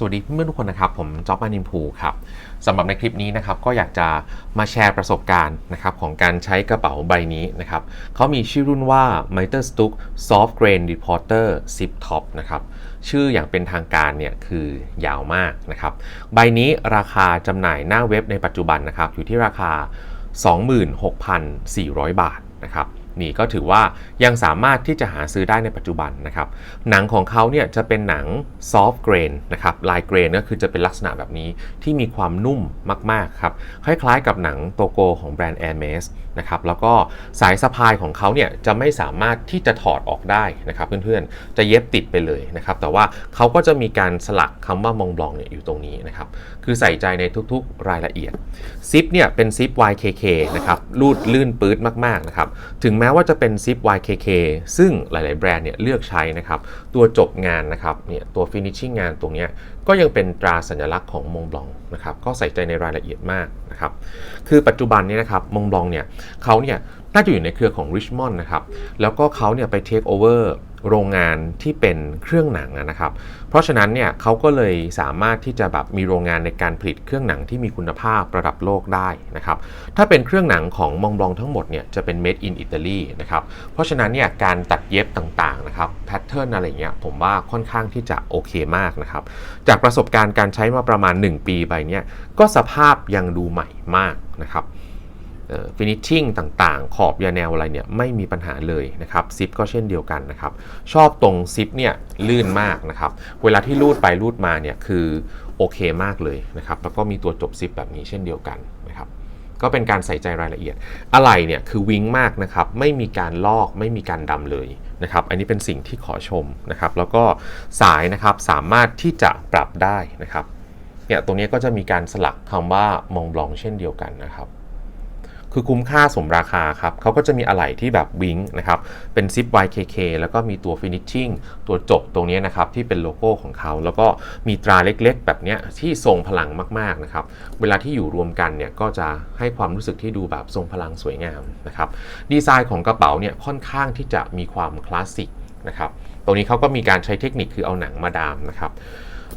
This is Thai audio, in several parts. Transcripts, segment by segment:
สวัสดีเพื่อนๆทุกคนนะครับ ผมจ๊อบมานิมพูครับสำหรับในคลิปนี้นะครับก็อยากจะมาแชร์ประสบการณ์นะครับของการใช้กระเป๋าใบนี้นะครับเขามีชื่อรุ่นว่า m i t e r s t u c k Soft Grain Reporter Zip Top นะครับชื่ออย่างเป็นทางการเนี่ยคือยาวมากนะครับใบนี้ราคาจำหน่ายหน้าเว็บในปัจจุบันนะครับอยู่ที่ราคา 26,400 บาทนะครับ นี่ก็ถือว่ายังสามารถที่จะหาซื้อได้ในปัจจุบันนะครับ หนังของเขาเนี่ยจะเป็นหนังซอฟต์เกรนนะครับลายเกรนก็คือจะเป็นลักษณะแบบนี้ที่มีความนุ่มมากๆครับคล้ายๆกับหนังโตโกของแบรนด์ Hermes นะครับแล้วก็สายสะพายของเขาเนี่ยจะไม่สามารถที่จะถอดออกได้นะครับเพื่อนๆจะเย็บติดไปเลยนะครับแต่ว่าเขาก็จะมีการสลักคำว่ามองบลองเนี่ยอยู่ตรงนี้นะครับคือใส่ใจในทุกๆรายละเอียดซิปเนี่ยเป็นซิป YKK นะครับรูดลื่นปื๊ดมากๆนะครับถึงแม้ว่าจะเป็นซิป YKK ซึ่งหลายๆแบรนด์เนี่ยเลือกใช้นะครับตัวจบงานนะครับเนี่ยตัว finishing งานตรงนี้ก็ยังเป็นตราสัญลักษณ์ของมงบลองนะครับก็ใส่ใจในรายละเอียดมากนะครับคือปัจจุบันนี้นะครับมงบลองเนี่ยเขาเนี่ยน่าจะอยู่ในเครือของ Richmond นะครับ แล้วก็เขาเนี่ยไป take over โรงงานที่เป็นเครื่องหนังนะครับ เพราะฉะนั้นเนี่ยเขาก็เลยสามารถที่จะแบบมีโรงงานในการผลิตเครื่องหนังที่มีคุณภาพระดับโลกได้นะครับ ถ้าเป็นเครื่องหนังของมองบลองทั้งหมดเนี่ยจะเป็น made in Italy นะครับ เพราะฉะนั้นเนี่ยการตัดเย็บต่างๆนะครับแพทเทิร์นอะไรเงี้ยผมว่าค่อนข้างที่จะโอเคมากนะครับ จากประสบการณ์การใช้มาประมาณ 1 ปีไปเนี่ยก็สภาพยังดูใหม่มากนะครับ ฟินิชชิ่งต่างๆ ขอบยาแนวอะไรเนี่ยไม่มีปัญหาเลยนะครับซิปก็เช่นเดียวกันนะครับ ชอบตรงซิปเนี่ยลื่นมากนะครับ เวลาที่รูดไปรูดมาเนี่ยคือโอเคมากเลยนะครับ แล้วก็มีตัวจบซิปแบบนี้เช่นเดียวกันนะครับก็เป็นการใส่ใจรายละเอียด อะไรเนี่ยคือวิงมากนะครับ ไม่มีการลอกไม่มีการดำเลยนะครับ อันนี้เป็นสิ่งที่ขอชมนะครับ แล้วก็สายนะครับสามารถที่จะปรับได้นะครับ เนี่ยตรงนี้ก็จะมีการสลักคำว่ามองบลองเช่นเดียวกันนะครับ คือคุ้มค่าสมราคาครับเขาก็จะมีอะไหล่ที่แบบวิงนะครับเป็นซิป YKK แล้วก็มีตัว Finishing ตัวจบตรงนี้นะครับที่เป็นโลโก้ของเขา แล้วก็มีตราเล็กๆ แบบนี้ที่ทรงพลังมากๆนะครับเวลาที่อยู่รวมกันเนี่ยก็จะให้ความรู้สึกที่ดูแบบทรงพลังสวยงามนะครับดีไซน์ของกระเป๋าเนี่ยค่อนข้างที่จะมีความคลาสสิกนะครับตรงนี้เขาก็มีการใช้เทคนิคคือเอาหนังมาดามนะครับ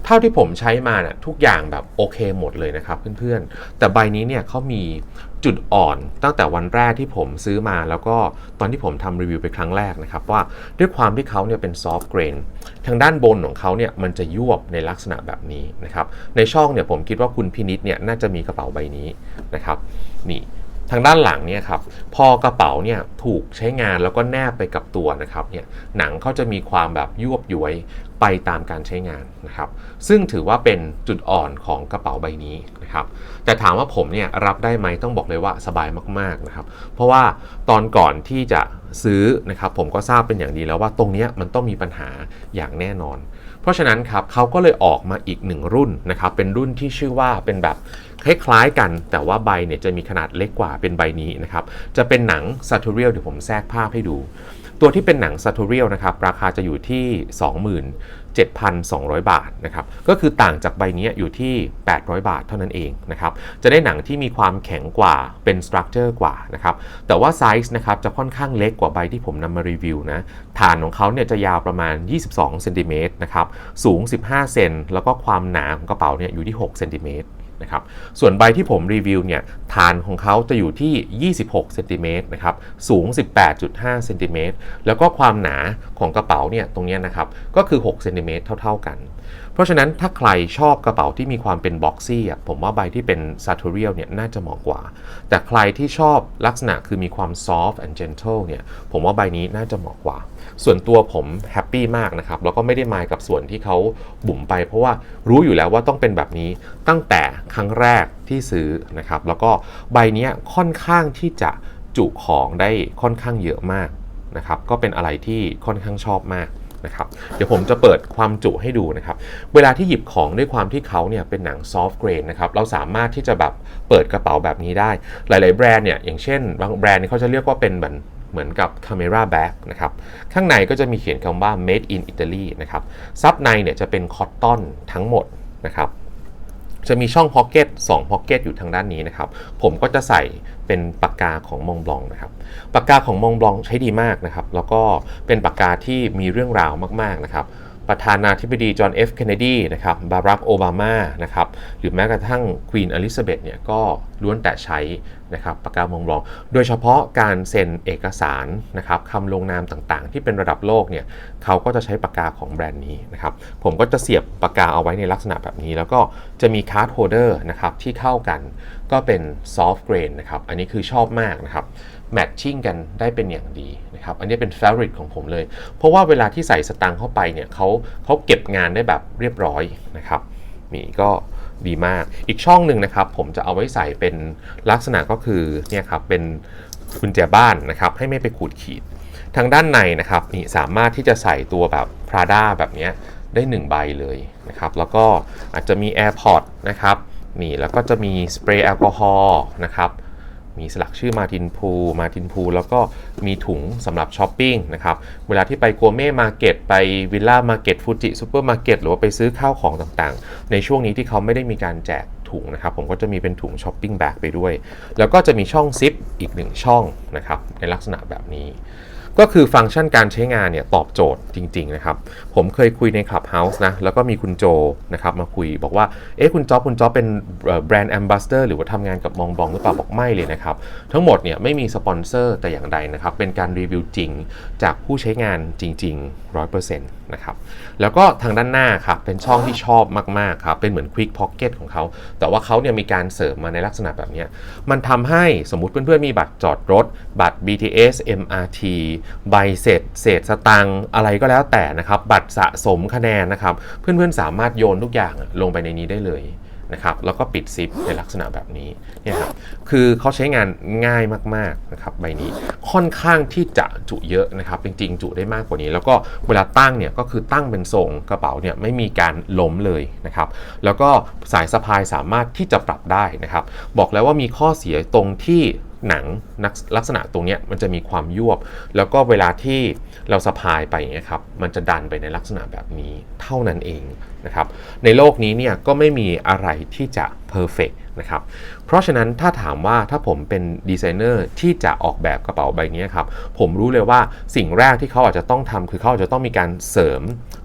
เท่าที่ผมใช้มาเนี่ยทุกอย่างแบบโอเคหมดเลยนะครับเพื่อนๆ แต่ใบนี้เนี่ยเขามีจุดอ่อนตั้งแต่วันแรกที่ผมซื้อมาแล้วก็ตอนที่ผมทำรีวิวไปครั้งแรกนะครับ ว่าด้วยความที่เขาเนี่ยเป็นซอฟต์เกรนทางด้านบนของเขาเนี่ยมันจะยวบในลักษณะแบบนี้นะครับ ในช่องเนี่ยผมคิดว่าคุณพินิษเนี่ยน่าจะมีกระเป๋าใบนี้นะครับนี่ ทางด้านหลังเนี่ยครับพอกระเป๋าเนี่ยถูกใช้งานแล้วก็แนบไปกับตัวนะครับเนี่ยหนังเขาจะมีความแบบยวบย้วยไปตามการใช้งานนะครับ ซึ่งถือว่าเป็นจุดอ่อนของกระเป๋าใบนี้นะครับ แต่ถามว่าผมเนี่ยรับได้ไหมต้องบอกเลยว่าสบายมากๆนะครับ เพราะว่าตอนก่อนที่จะซื้อนะครับผมก็ทราบเป็นอย่างดีแล้วว่าตรงนี้มันต้องมีปัญหาอย่างแน่นอน เพราะฉะนั้นครับเขาก็เลยออกมาอีกหนึ่งรุ่นนะครับเป็นรุ่นที่ชื่อว่าเป็นแบบ คล้ายๆกัน แต่ว่าใบเนี่ยจะมีขนาดเล็กกว่าเป็นใบนี้นะครับ จะเป็นหนังซาทูเรียลเดี๋ยวผมแทรกภาพให้ดู ตัวที่เป็นหนังซาทูเรียลนะครับ ราคาจะอยู่ที่ 27,200 บาทนะครับ ก็คือต่างจากใบนี้อยู่ที่ 800 บาทเท่านั้นเองนะครับ จะได้หนังที่มีความแข็งกว่าเป็นสตรัคเจอร์กว่านะครับ แต่ว่าไซส์นะครับจะค่อนข้างเล็กกว่าใบที่ผมนำมารีวิวนะ ฐานของเขาเนี่ยจะยาวประมาณ 22เซนติเมตรนะครับ สูง 15 เซน แล้วก็ความหนาของกระเป๋าเนี่ยอยู่ที่ 6 เซนติเมตร นะครับส่วนใบที่ผมรีวิวเนี่ย ฐานของเขาจะอยู่ที่ 26เซนติเมตรนะครับ สูง 18.5เซนติเมตรแล้วก็ความหนาของกระเป๋าเนี่ยตรงนี้นะครับ ก็คือ6เซนติเมตรเท่า ๆกัน เพราะฉะนั้นถ้าใครชอบกระเป๋าที่มีความเป็นบ็อกซี่อะผมว่าใบที่เป็นซา t ูเรียลเนี่ยน่าจะเหมาะกว่า แต่ใครที่ชอบลักษณะคือมีความ soft and gentle เนี่ยผมว่าใบนี้น่าจะเหมาะกว่า ส่วนตัวผมแฮปปี้มากนะครับ แล้วก็ไม่ได้มายกับส่วนที่เขาบุ๋มไป เพราะว่ารู้อยู่แล้วว่าต้องเป็นแบบนี้ตั้งแต่ครั้งแรก ที่ซื้อนะครับแล้วก็ใบนี้ค่อนข้างที่จะจุของได้ค่อนข้างเยอะมากนะครับก็เป็นอะไรที่ค่อนข้างชอบมากนะครับเดี๋ยวผมจะเปิดความจุให้ดูนะครับ เวลาที่หยิบของด้วยความที่เขาเนี่ยเป็นหนังซอฟต์เกรนนะครับ เราสามารถที่จะแบบเปิดกระเป๋าแบบนี้ได้ หลาย ๆ แบรนด์เนี่ย อย่างเช่น บางแบรนด์เนี่ยเขาจะเรียกว่าเป็นเหมือนเหมือนกับ camera bag นะครับ ข้างในก็จะมีเขียนคำว่า made in Italy นะครับ ซับในเนี่ยจะเป็นคอตตอนทั้งหมดนะครับ จะมีช่องพ็อกเก็ต2พ็อกเก็ตอยู่ทางด้านนี้นะครับ ผมก็จะใส่เป็นปากกาของมองบลองนะครับ ปากกาของมองบลองใช้ดีมากนะครับ แล้วก็เป็นปากกาที่มีเรื่องราวมากๆนะครับ ประธานาธิบดีจอห์นเอฟเคนเนดีนะครับบารักโอบามานะครับหรือแม้กระทั่งควีนอลิซาเบธเนี่ยก็ล้วนแต่ใช้นะครับปากกามองบลอง โดยเฉพาะการเซ็นเอกสารนะครับคำลงนามต่างๆ ที่เป็นระดับโลกเนี่ยเขาก็จะใช้ปากกาของแบรนด์นี้นะครับผมก็จะเสียบปากกาเอาไว้ในลักษณะแบบนี้ แล้วก็จะมีคาร์ดโฮเดอร์นะครับที่เข้ากัน ก็เป็นซอฟต์เกรนนะครับอันนี้คือชอบมากนะครับแมทชิ่งกันได้เป็นอย่างดีนะครับอันนี้เป็น f a v o r i t ของผมเลย เพราะว่าเวลาที่ใส่สตางค์เข้าไปเนี่ยเขาเขาเก็บงานได้แบบเรียบร้อยนะครับนี่ก็ดีมากอีกช่องหนึ่งนะครับ ผมจะเอาไว้ใส่เป็นลักษณะก็คือเนี่ยครับเป็นกุญแจบ้านนะครับให้ไม่ไปขูดขีด ทางด้านในนะครับนี่สามารถที่จะใส่ตัวแบบ Prada แบบนี้ได้ 1 ใบเลยนะครับแล้วก็อาจจะมี AirPod นะครับ นี่แล้วก็จะมีสเปรย์แอลกอฮอล์นะครับมีสลักชื่อมาตินพูมาตินพูแล้วก็มีถุงสำหรับช้อปปิ้งนะครับ เวลาที่ไปกัวเม่มาเก็ตไปวิลล่ามาเก็ตฟูจิซูเปอร์มาเก็ตหรือว่าไปซื้อข้าวของต่างๆ ในช่วงนี้ที่เขาไม่ได้มีการแจกถุงนะครับ ผมก็จะมีเป็นถุงช้อปปิ้งแบกไปด้วย แล้วก็จะมีช่องซิปอีกหนึ่งช่องนะครับ ในลักษณะแบบนี้ ก็คือฟังก์ชันการใช้งานเนี่ยตอบโจทย์จริงๆนะครับ ผมเคยคุยใน Clubhouse นะ แล้วก็มีคุณโจนะครับมาคุยบอกว่า เอ๊ะคุณจ๊อบคุณจ๊อบเป็นแบรนด์แอมบาสเตอร์หรือว่าทำงานกับมองบองหรือเปล่าบอกไม่เลยนะครับ ทั้งหมดเนี่ยไม่มีสปอนเซอร์แต่อย่างใดนะครับ เป็นการรีวิวจริงจากผู้ใช้งานจริง ๆ 100%นะครับ แล้วก็ทางด้านหน้าครับเป็นช่องที่ชอบมากๆครับ เป็นเหมือน Quick Pocket ของเขา แต่ว่าเขาเนี่ยมีการเสริมมาในลักษณะแบบนี้ มันทำให้สมมุติเพื่อนๆมีบัตรจอดรถ บัตร BTS MRT ใบเสร็จเศษสตังอะไรก็แล้วแต่นะครับ บัตรสะสมคะแนนนะครับ เพื่อนๆสามารถโยนทุกอย่างลงไปในนี้ได้เลยนะครับแล้วก็ปิดซิปในลักษณะแบบนี้เนี่ยครับคือเขาใช้งานง่ายมากๆนะครับใบนี้ค่อนข้างที่จะจุเยอะนะครับ จริงๆ จุได้มากกว่านี้ แล้วก็เวลาตั้งเนี่ยก็คือตั้งเป็นทรงกระเป๋าเนี่ยไม่มีการล้มเลยนะครับ แล้วก็สายสะพายสามารถที่จะปรับได้นะครับ บอกแล้วว่ามีข้อเสียตรงที่ หนังลักษณะตรงนี้มันจะมีความยวบ แล้วก็เวลาที่เราสะพายไปอย่างเงี้ยครับมันจะดันไปในลักษณะแบบนี้เท่านั้นเองนะครับในโลกนี้เนี่ยก็ไม่มีอะไรที่จะเพอร์เฟกนะครับเพราะฉะนั้นถ้าถามว่าถ้าผมเป็นดีไซเนอร์ที่จะออกแบบกระเป๋าใบนี้ครับผมรู้เลยว่าสิ่งแรกที่เขาอาจจะต้องทำคือเขาอาจจะต้องมีการเสริม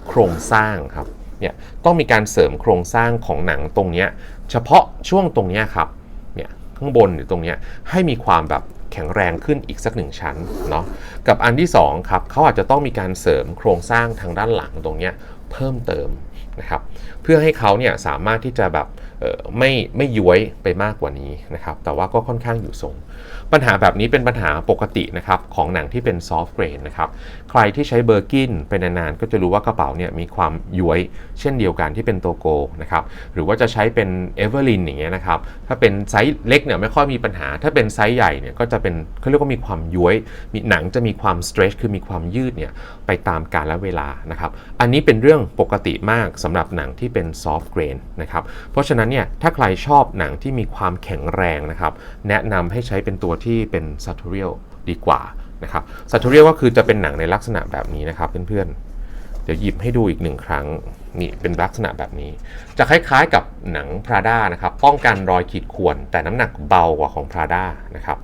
โครงสร้างครับเนี่ยต้องมีการเสริมโครงสร้างของหนังตรงนี้เฉพาะช่วงตรงนี้ครับ ข้างบนหรือตรงนี้ให้มีความแบบแข็งแรงขึ้นอีกสักหนึ่งชั้นเนาะกับอันที่2ครับเขาอาจจะต้องมีการเสริมโครงสร้างทางด้านหลังตรงนี้เพิ่มเติมนะครับ พื่อให้เขาเนี่ยสามารถที่จะแบบไม่ไม่ย้วยไปมากกว่านี้นะครับแต่ว่าก็ค่อนข้างอยู่ทรง ปัญหาแบบนี้เป็นปัญหาปกตินะครับของหนังที่เป็นซอฟต์เกรนนะครับใครที่ใช้เบอร์กินเป็นานๆก็จะรู้ว่ากระเป๋าเนี่ยมีความย้วยเช่นเดียวกันที่เป็นโตโกนะครับหรือว่าจะใช้เป็นเอเวอร์ลินอย่างเงี้ยนะครับถ้าเป็นไซส์เล็กเนี่ยไม่ค่อยมีปัญหา ถ้าเป็นไซส์ใหญ่เนี่ยก็จะเป็นเขาเรียกว่ามีความย้วยมีหนังจะมีความสเตรชคือมีความยืดเนี่ยไปตามกาลและเวลานะครับอันนี้เป็นเรื่องปกติมากสำหรับหนังที่เป็นซอฟต์เกรนนะครับ เพราะฉะนั้นเนี่ยถ้าใครชอบหนังที่มีความแข็งแรงนะครับ แนะนำให้ใช้เป็นตัวที่เป็น sartorial ดีกว่านะครับ sartorial ก็คือจะเป็นหนังในลักษณะแบบนี้นะครับเพื่อนๆ เดี๋ยวหยิบให้ดูอีกหนึ่งครั้งนี่เป็นลักษณะแบบนี้ จะคล้ายๆกับหนัง Prada นะครับ ป้องกันรอยขีดข่วนแต่น้ำหนักเบากว่าของ Prada นะครับ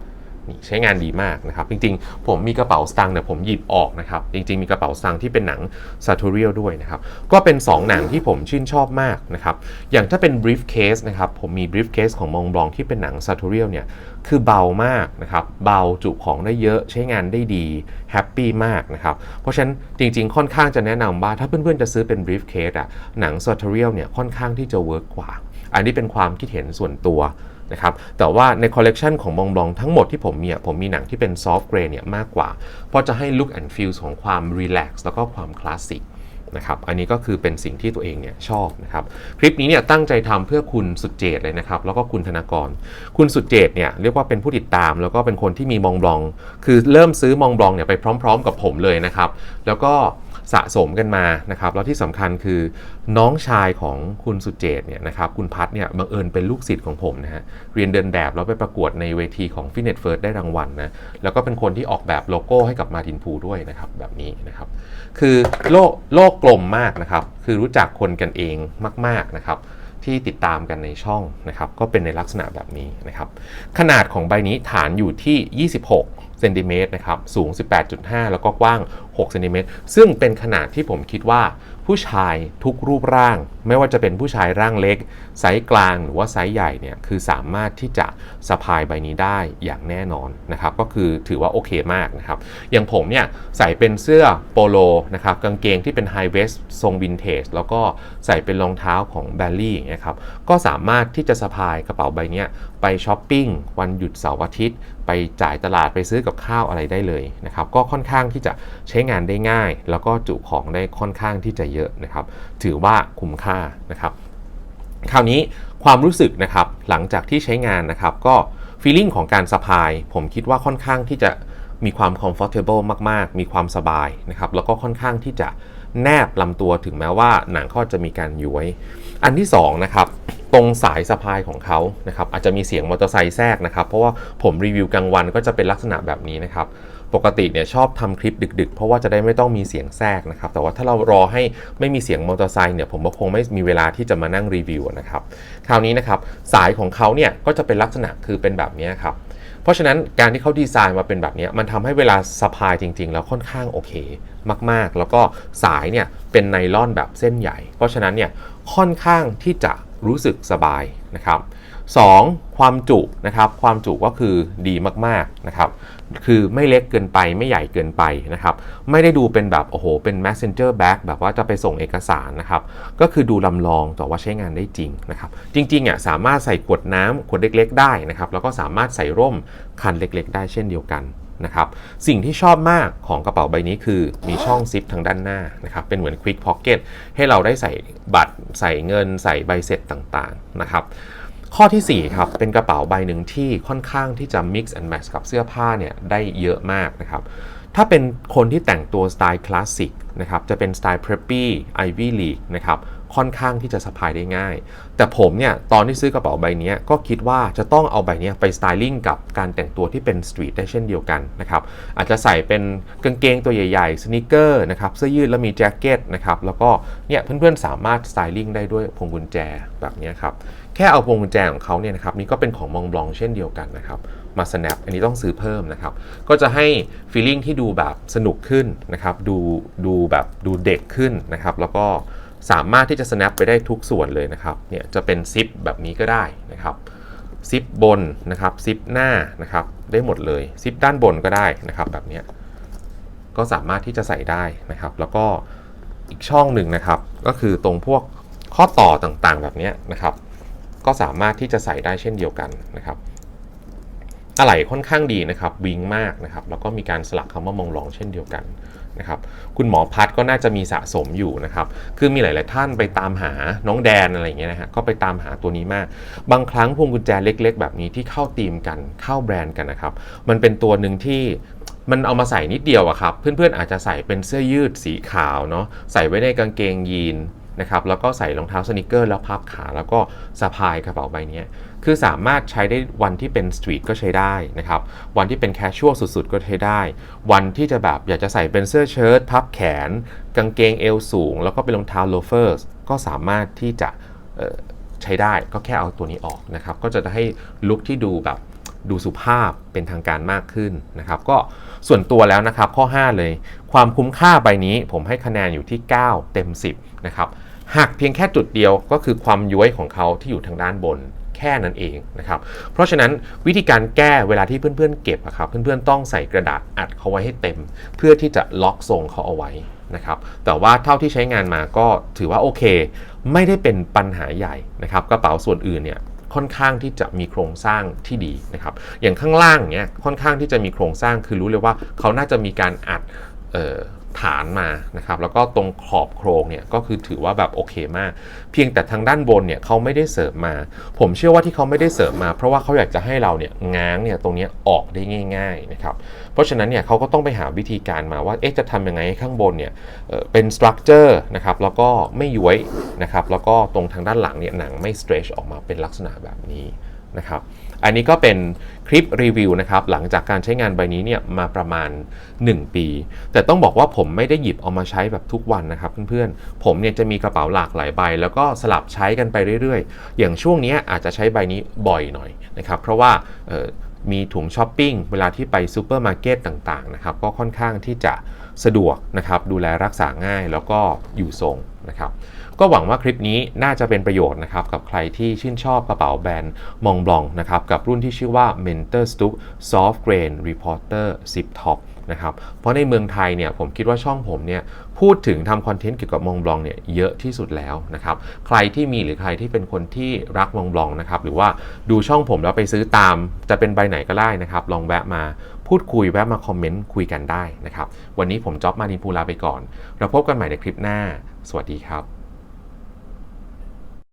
ใช้งานดีมากนะครับ จริงๆ ผมมีกระเป๋าสตางค์เนี่ยผมหยิบออกนะครับ จริงๆ มีกระเป๋าสตางค์ที่เป็นหนัง sartorial ด้วยนะครับ ก็เป็น 2 หนังที่ผมชื่นชอบมากนะครับ อย่างถ้าเป็น briefcase นะครับ ผมมี briefcase ของมองบลองที่เป็นหนัง sartorial เนี่ย คือเบามากนะครับ เบาจุของได้เยอะใช้งานได้ดีแฮปปี้มากนะครับ เพราะฉะนั้นจริงๆ ค่อนข้างจะแนะนำว่าถ้าเพื่อนๆ จะซื้อเป็น briefcase อะหนัง sartorial เนี่ยค่อนข้างที่จะเวิร์กกว่า อันนี้เป็นความคิดเห็นส่วนตัว นะครับแต่ว่าในคอลเลกชันของมองบองทั้งหมดที่ผมมีผมมีหนังที่เป็นซอฟต์เกรย์เนี่ยมากกว่า เพราะจะให้ look and feel ของความรีแลกซ์แล้วก็ความคลาสสิกนะครับ อันนี้ก็คือเป็นสิ่งที่ตัวเองเนี่ยชอบนะครับ คลิปนี้เนี่ยตั้งใจทำเพื่อคุณสุดเจตเลยนะครับ แล้วก็คุณธนากร คุณสุดเจตเนี่ยเรียกว่าเป็นผู้ติดตาม แล้วก็เป็นคนที่มีมองบลอง คือเริ่มซื้อมองบลองเนี่ยไปพร้อม ๆ กับผมเลยนะครับ แล้วก็ สะสมกันมานะครับแล้วที่สำคัญคือน้องชายของคุณสุเจตเนี่ยนะครับคุณพัฒเนี่ยบังเอิญเป็นลูกศิษย์ของผมนะฮะเรียนเดินแบบแล้วไปประกวดในเวทีของฟินเนตเฟิร์สได้รางวัลนะแล้วก็เป็นคนที่ออกแบบโลโก้ให้กับมาตินพูด้วยนะครับแบบนี้นะครับคือโลกโลกกลมมากนะครับคือรู้จักคนกันเองมาก ๆนะครับที่ติดตามกันในช่องนะครับก็เป็นในลักษณะแบบนี้นะครับขนาดของใบนี้ฐานอยู่ที่ 26เซนติเมตรนะครับสูง 18.5 แล้วก็กว้าง6เซนติเมตรซึ่งเป็นขนาดที่ผมคิดว่าผู้ชายทุกรูปร่าง ไม่ว่าจะเป็นผู้ชายร่างเล็ก ไซส์กลางหรือว่าไซส์ใหญ่เนี่ยคือสามารถที่จะสะพายใบนี้ได้อย่างแน่นอนนะครับก็คือถือว่าโอเคมากนะครับอย่างผมเนี่ยใส่เป็นเสื้อโปโลนะครับกางเกงที่เป็นไฮเวสทรงวินเทจแล้วก็ใส่เป็นรองเท้าของแบลลี่อย่างเงี้ยครับก็สามารถที่จะสะพายกระเป๋าใบนี้ไปช้อปปิ้งวันหยุดเสาร์อาทิตย์ ไปจ่ายตลาดไปซื้อกับข้าวอะไรได้เลยนะครับก็ค่อนข้างที่จะใช้งานได้ง่าย แล้วก็จุของได้ค่อนข้างที่จะเยอะนะครับ ถือว่าคุ้มค่านะครับ คราวนี้ความรู้สึกนะครับหลังจากที่ใช้งานนะครับ ก็ฟีลลิ่งของการสะพาย ผมคิดว่าค่อนข้างที่จะมีความ comfortable มากๆ มีความสบายนะครับ แล้วก็ค่อนข้างที่จะแนบลำตัวถึงแม้ว่าหนังเขาจะมีการย้วย อันที่2นะครับตรงสายสะพายของเขานะครับอาจจะมีเสียงมอเตอร์ไซค์แทรกนะครับ เพราะว่าผมรีวิวกลางวันก็จะเป็นลักษณะแบบนี้นะครับ ปกติเนี่ยชอบทำคลิปดึก ๆ เพราะว่าจะได้ไม่ต้องมีเสียงแทรกนะครับ แต่ว่าถ้าเรารอให้ไม่มีเสียงมอเตอร์ไซค์เนี่ยผมก็คงไม่มีเวลาที่จะมานั่งรีวิวนะครับ คราวนี้นะครับสายของเขาเนี่ยก็จะเป็นลักษณะคือเป็นแบบนี้ครับเพราะฉะนั้นการที่เขาดีไซน์มาเป็นแบบนี้มันทำให้เวลาสะพายจริง ๆ แล้วค่อนข้างโอเคมากๆ แล้วก็สายเนี่ยเป็นไนล่อนแบบเส้นใหญ่ เพราะฉะนั้นเนี่ยค่อนข้างที่จะรู้สึกสบายนะครับ 2. ความจุนะครับความจุก็คือดีมากๆนะครับคือไม่เล็กเกินไปไม่ใหญ่เกินไปนะครับไม่ได้ดูเป็นแบบโอ้โหเป็น messenger bag แบบว่าจะไปส่งเอกสารนะครับก็คือดูลำลองแต่ว่าใช้งานได้จริงนะครับจริงๆอะสามารถใส่ขวดน้ำขวดเล็กๆ ได้นะครับแล้วก็สามารถใส่ร่มคันเล็กๆ ได้เช่นเดียวกันนะครับสิ่งที่ชอบมากของกระเป๋าใบนี้คือมีช่องซิปทางด้านหน้านะครับเป็นเหมือน quick pocket ให้เราได้ใส่บัตรใส่เงิน ใส่ใบเสร็จต่างๆนะครับ ข้อที่ 4 ครับ เป็นกระเป๋าใบหนึ่งที่ค่อนข้างที่จะ mix and match กับเสื้อผ้าเนี่ยได้เยอะมากนะครับ ถ้าเป็นคนที่แต่งตัวสไตล์คลาสสิกนะครับ จะเป็นสไตล์ preppy ivy league นะครับ ค่อนข้างที่จะสะพายได้ง่าย แต่ผมเนี่ยตอนที่ซื้อกระเป๋าใบนี้ก็คิดว่าจะต้องเอาใบนี้ไปสไตลิ่งกับการแต่งตัวที่เป็นสตรีทได้เช่นเดียวกันนะครับ อาจจะใส่เป็นกางเกงตัวใหญ่ๆสนิเกอร์นะครับเสื้อยืดแล้วมีแจ็คเก็ตนะครับ แล้วก็เนี่ยเพื่อนๆสามารถสไตลิ่งได้ด้วยพวงกุญแจแบบนี้ครับ แค่เอาพวงกุญแจของเขาเนี่ยนะครับนี่ก็เป็นของมองบลองเช่นเดียวกันนะครับมา snap อันนี้ต้องซื้อเพิ่มนะครับ ก็จะให้ feeling ที่ดูแบบสนุกขึ้นนะครับ ดูดูแบบดูเด็กขึ้นนะครับ แล้วก็สามารถที่จะ snap ไปได้ทุกส่วนเลยนะครับ เนี่ยจะเป็นซิปแบบนี้ก็ได้นะครับ ซิปบนนะครับซิปหน้านะครับได้หมดเลย ซิปด้านบนก็ได้นะครับ แบบนี้ก็สามารถที่จะใส่ได้นะครับ แล้วก็อีกช่องหนึ่งนะครับ ก็คือตรงพวกข้อต่อต่างๆ แบบนี้นะครับ ก็สามารถที่จะใส่ได้เช่นเดียวกันนะครับอะไหล่ค่อนข้างดีนะครับวิงมากนะครับแล้วก็มีการสลักคำว่ามองลองเช่นเดียวกันนะครับคุณหมอพัดก็น่าจะมีสะสมอยู่นะครับคือมีหลาย ๆ ท่านไปตามหาน้องแดนอะไรอย่างเงี้ยนะฮะก็ไปตามหาตัวนี้มาก บางครั้งพวงกุญแจเล็ก ๆ แบบนี้ที่เข้าธีมกันเข้าแบรนด์กันนะครับมันเป็นตัวหนึ่งที่มันเอามาใส่นิดเดียวอะครับเพื่อน ๆ อาจจะใส่เป็นเสื้อยืดสีขาวเนาะใส่ไว้ในกางเกงยีน นะครับแล้วก็ใส่รองเท้าสนิเกอร์แล้วพับขา แล้วก็สะพายกระเป๋าใบนี้คือสามารถใช้ได้วันที่เป็นสตรีทก็ใช้ได้นะครับ วันที่เป็นแคชชวลสุดๆ ก็ใช้ได้ วันที่จะแบบอยากจะใส่เป็นเสื้อเชิ้ตพับแขน กางเกงเอวสูง แล้วก็เป็นรองเท้าโลเฟอร์สก็สามารถที่จะใช้ได้ก็แค่เอาตัวนี้ออกนะครับ ก็จะให้ลุคที่ดูแบบ ดูสุภาพเป็นทางการมากขึ้นนะครับ ก็ส่วนตัวแล้วนะครับข้อ 5 เลย ความคุ้มค่าใบนี้ผมให้คะแนนอยู่ที่ 9 เต็ม 10 นะครับหักเพียงแค่จุดเดียวก็คือความย้วยของเขาที่อยู่ทางด้านบนแค่นั้นเองนะครับ เพราะฉะนั้นวิธีการแก้เวลาที่เพื่อนๆเก็บอะครับ เพื่อนๆต้องใส่กระดาษอัดเขาไว้ให้เต็ม เพื่อที่จะล็อกทรงเขาเอาไว้นะครับ แต่ว่าเท่าที่ใช้งานมาก็ถือว่าโอเค ไม่ได้เป็นปัญหาใหญ่นะครับ กระเป๋าส่วนอื่นเนี่ย ค่อนข้างที่จะมีโครงสร้างที่ดีนะครับอย่างข้างล่างเนี้ยค่อนข้างที่จะมีโครงสร้างคือรู้เลยว่าเขาน่าจะมีการอัดเฐานมานะครับแล้วก็ตรงขอบโครงเนี่ยก็คือถือว่าแบบโอเคมาก เพียงแต่ทางด้านบนเนี่ยเขาไม่ได้เสริมมา ผมเชื่อว่าที่เขาไม่ได้เสริมมา เพราะว่าเขาอยากจะให้เราเนี่ยง้างเนี่ยตรงนี้ออกได้ง่ายๆนะครับเพราะฉะนั้นเนี่ยเขาก็ต้องไปหาวิธีการมาว่าเอ๊ะจะทำยังไงให้ข้างบนเนี่ยเอ่อเป็นสตรัคเจอร์นะครับแล้วก็ไม่ย้วยนะครับแล้วก็ตรงทางด้านหลังเนี่ยหนังไม่ stretch ออกมาเป็นลักษณะแบบนี้ นะครับ อันนี้ก็เป็นคลิปรีวิวนะครับ หลังจากการใช้งานใบนี้เนี่ยมาประมาณ 1 ปี แต่ต้องบอกว่าผมไม่ได้หยิบเอามาใช้แบบทุกวันนะครับเพื่อนๆ ผมเนี่ยจะมีกระเป๋าหลากหลายใบ แล้วก็สลับใช้กันไปเรื่อยๆ อย่างช่วงนี้อาจจะใช้ใบนี้บ่อยหน่อยนะครับ เพราะว่ามีถุงช้อปปิ้งเวลาที่ไปซูเปอร์มาร์เก็ตต่างๆนะครับก็ค่อนข้างที่จะสะดวกนะครับดูแลรักษาง่ายแล้วก็อยู่ทรงนะครับ ก็หวังว่าคลิปนี้น่าจะเป็นประโยชน์นะครับกับใครที่ชื่นชอบกระเป๋าแบรนด์มองบลองนะครับกับรุ่นที่ชื่อว่า Mentor Stuck Soft Grain Reporter 10 Top นะครับเพราะในเมืองไทยเนี่ยผมคิดว่าช่องผมเนี่ยพูดถึงทำคอนเทนต์เกี่ยวกับมองบลองเนี่ยเยอะที่สุดแล้วนะครับใครที่มีหรือใครที่เป็นคนที่รักมองบลองนะครับหรือว่าดูช่องผมแล้วไปซื้อตามจะเป็นใบไหนก็ได้นะครับลองแวะมาพูดคุยแวะมาคอมเมนต์คุยกันได้นะครับวันนี้ผมจ๊อบมานินพูลาไปก่อน เราพบกันใหม่ในคลิปหน้า สวัสดีครับ